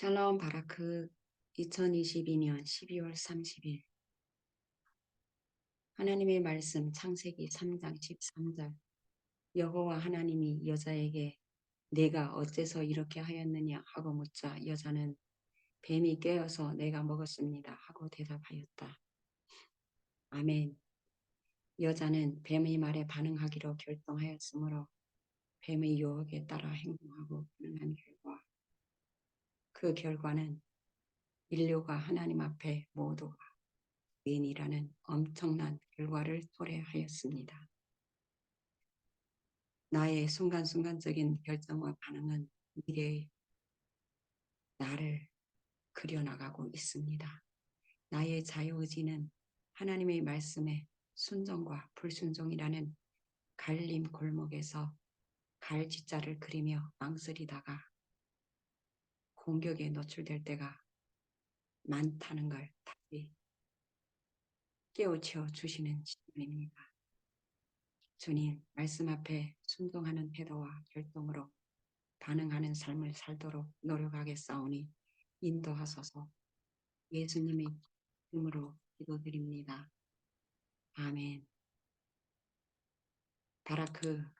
샬롬 바라크 2022년 12월 30일 하나님의 말씀 창세기 3장 13절 여호와 하나님이 여자에게 내가 어째서 이렇게 하였느냐 하고 묻자 여자는 뱀이 깨어서 내가 먹었습니다 하고 대답하였다. 아멘. 여자는 뱀의 말에 반응하기로 결정하였으므로 뱀의 유혹에 따라 행동하고 반응한 결과 그 결과는 인류가 하나님 앞에 모두가 죄인이라는 엄청난 결과를 초래하였습니다. 나의 순간순간적인 결정과 반응은 미래의 나를 그려나가고 있습니다. 나의 자유의지는 하나님의 말씀에 순종과 불순종이라는 갈림 골목에서 갈지자를 그리며 망설이다가 공격에 노출될 때가 많다는 걸 다시 깨우쳐 주시는 시간입니다. 주님, 말씀 앞에 순종하는 태도와 결정으로 반응하는 삶을 살도록 노력하겠사오니 인도하소서 예수님의 이름으로 기도드립니다. 아멘. 바라크